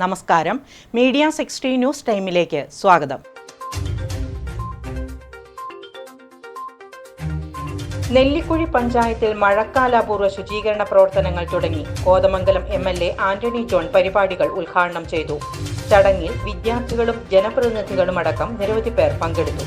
നമസ്കാരം. Media sixty news ടൈമിലേക്ക് സ്വാഗതം. നെല്ലിക്കുഴി പഞ്ചായത്തിൽ മഴക്കാലാപൂർവ ശുചീകരണ പ്രവർത്തനങ്ങൾ തുടങ്ങി. Kothamangalam M L A Antony John പരിപാടികൾ ഉദ്ഘാടനം ചെയ്തു. ചടങ്ങിൽ വിദ്യാർത്ഥികളും ജനപ്രതിനിധികളും അടക്കം നിരവധി പേർ പങ്കെടുത്തു.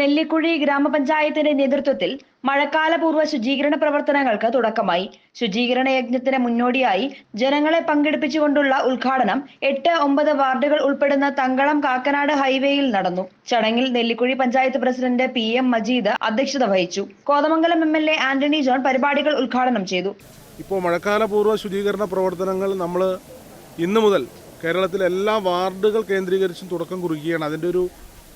നെല്ലിക്കുഴി ഗ്രാമപഞ്ചായത്തിന്റെ നേതൃത്വത്തിൽ മഴക്കാലപൂർവ ശുചീകരണ പ്രവർത്തനങ്ങൾക്ക് തുടക്കമായി. ശുചീകരണ യജ്ഞത്തിന് മുന്നോടിയായി ജനങ്ങളെ പങ്കെടുപ്പിച്ചുകൊണ്ടുള്ള ഉദ്ഘാടനം എട്ട് ഒമ്പത് വാർഡുകൾ ഉൾപ്പെടുന്ന തങ്കളം കാക്കനാട് ഹൈവേയിൽ നടന്നു. ചടങ്ങിൽ Nellikuzhi panchayat president P M Majeed അധ്യക്ഷത വഹിച്ചു. Kothamangalam M L A Antony John പരിപാടികൾ ഉദ്ഘാടനം ചെയ്തു. ഇപ്പോൾ മഴക്കാലപൂർവ ശുചീകരണ പ്രവർത്തനങ്ങൾ നമ്മൾ ഇന്നു മുതൽ കേരളത്തിലെ എല്ലാ വാർഡുകൾ കേന്ദ്രീകരിച്ചും തുടക്കം കുറിക്കുകയാണ്. അതിന്റെ ഒരു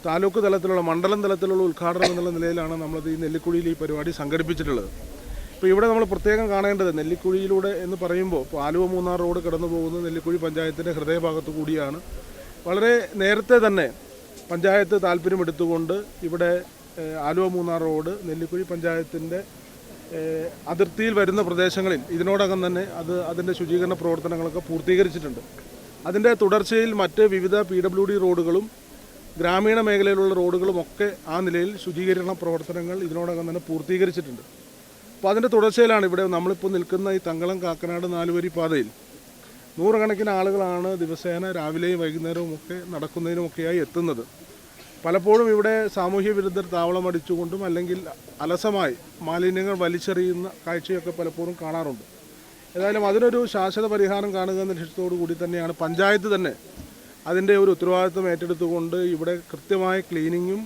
താലൂക്ക് തലത്തിലുള്ള മണ്ഡലം തലത്തിലുള്ള ഉദ്ഘാടനം എന്നുള്ള നിലയിലാണ് നമ്മളത് ഈ നെല്ലിക്കുഴിയിൽ ഈ പരിപാടി സംഘടിപ്പിച്ചിട്ടുള്ളത്. ഇപ്പോൾ ഇവിടെ നമ്മൾ പ്രത്യേകം കാണേണ്ടത് നെല്ലിക്കുഴിയിലൂടെ എന്ന് പറയുമ്പോൾ ഇപ്പോൾ ആലുവ മൂന്നാർ റോഡ് കടന്നു പോകുന്നത് നെല്ലിക്കുഴി പഞ്ചായത്തിന്റെ ഹൃദയഭാഗത്തു കൂടിയാണ്. വളരെ നേരത്തെ തന്നെ പഞ്ചായത്ത് താല്പര്യമെടുത്തുകൊണ്ട് ഇവിടെ ആലുവ മൂന്നാർ റോഡ് നെല്ലിക്കുഴി പഞ്ചായത്തിന്റെ അതിർത്തിയിൽ വരുന്ന പ്രദേശങ്ങളിൽ ഇതിനോടകം തന്നെ അത് അതിന്റെ ശുചീകരണ പ്രവർത്തനങ്ങളൊക്കെ പൂർത്തീകരിച്ചിട്ടുണ്ട്. അതിന്റെ തുടർച്ചയിൽ മറ്റ് വിവിധ പി ഡബ്ല്യു ഡി റോഡുകളും ഗ്രാമീണ മേഖലയിലുള്ള റോഡുകളും ഒക്കെ ആ നിലയിൽ ശുചീകരണ പ്രവർത്തനങ്ങൾ ഇതിനോടകം തന്നെ പൂർത്തീകരിച്ചിട്ടുണ്ട്. അപ്പോൾ അതിന്റെ തുടർച്ചയിലാണ് ഇവിടെ നമ്മളിപ്പോൾ നിൽക്കുന്ന ഈ തങ്കളം കാക്കനാട് നാലുവരി പാതയിൽ നൂറുകണക്കിന് ആളുകളാണ് ദിവസേന രാവിലെയും വൈകുന്നേരവും ഒക്കെ നടക്കുന്നതിനുമൊക്കെയായി എത്തുന്നത്. പലപ്പോഴും ഇവിടെ സാമൂഹ്യ വിരുദ്ധർ താവളം അടിച്ചുകൊണ്ടും അല്ലെങ്കിൽ അലസമായി മാലിന്യങ്ങൾ വലിച്ചെറിയുന്ന കാഴ്ചയൊക്കെ പലപ്പോഴും കാണാറുണ്ട്. ഏതായാലും അതിനൊരു ശാശ്വത പരിഹാരം കാണുക എന്ന ലക്ഷ്യത്തോടു കൂടി തന്നെയാണ് പഞ്ചായത്ത് തന്നെ അതിന്റെ ഒരു ഉത്തരവാദിത്വം ഏറ്റെടുത്തുകൊണ്ട് ഇവിടെ കൃത്യമായ ക്ലീനിങ്ങും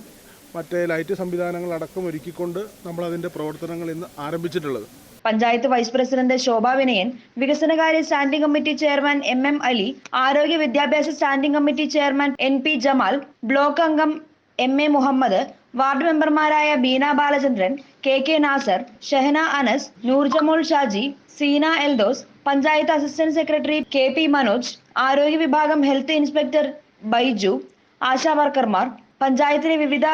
മറ്റേ ലൈറ്റ് സംവിധാനങ്ങൾ അടക്കം ഒരുക്കിക്കൊണ്ട് നമ്മൾ അതിന്റെ പ്രവർത്തനങ്ങൾ ഇന്ന് ആരംഭിച്ചിട്ടുള്ളത്. പഞ്ചായത്ത് വൈസ് പ്രസിഡന്റ് ശോഭ വിനയൻ വികസനകാര്യ standing committee chairman M M Ali ആരോഗ്യ വിദ്യാഭ്യാസ standing committee chairman N P Jamal block അംഗം എം എ മുഹമ്മദ് വാർഡ് മെമ്പർമാരായ Beena Balachandran K K Nasar Shehana Anas Noorjamol Shaji Seena Eldhose panchayat assistant secretary K P Manoj ആരോഗ്യ വിഭാഗം health inspector Baiju Asha വർക്കർമാർ പഞ്ചായത്തിലെ വിവിധ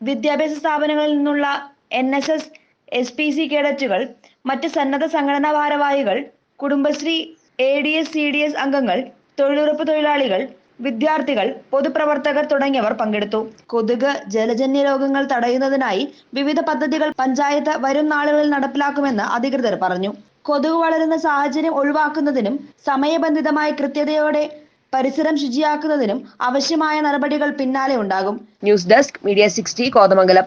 വിദ്യാഭ്യാസ സ്ഥാപനങ്ങളിൽ നിന്നുള്ള N S S S P C കേഡറ്റുകൾ മറ്റ് സന്നദ്ധ സംഘടനാ ഭാരവാഹികൾ Kudumbashree A D S C D S അംഗങ്ങൾ തൊഴിലുറപ്പ് തൊഴിലാളികൾ വിദ്യാർത്ഥികൾ പൊതുപ്രവർത്തകർ തുടങ്ങിയവർ പങ്കെടുത്തു. കൊതുക് ജലജന്യ രോഗങ്ങൾ തടയുന്നതിനായി വിവിധ പദ്ധതികൾ പഞ്ചായത്ത് വരും നാളുകളിൽ നടപ്പിലാക്കുമെന്ന് അധികൃതർ പറഞ്ഞു. കൊതുക് വളരുന്ന സാഹചര്യം ഒഴിവാക്കുന്നതിനും സമയബന്ധിതമായി കൃത്യതയോടെ പരിസരം ശുചിയാക്കുന്നതിനും ആവശ്യമായ നടപടികൾ പിന്നാലെ ഉണ്ടാകും. News desk media sixty Kothamangalam.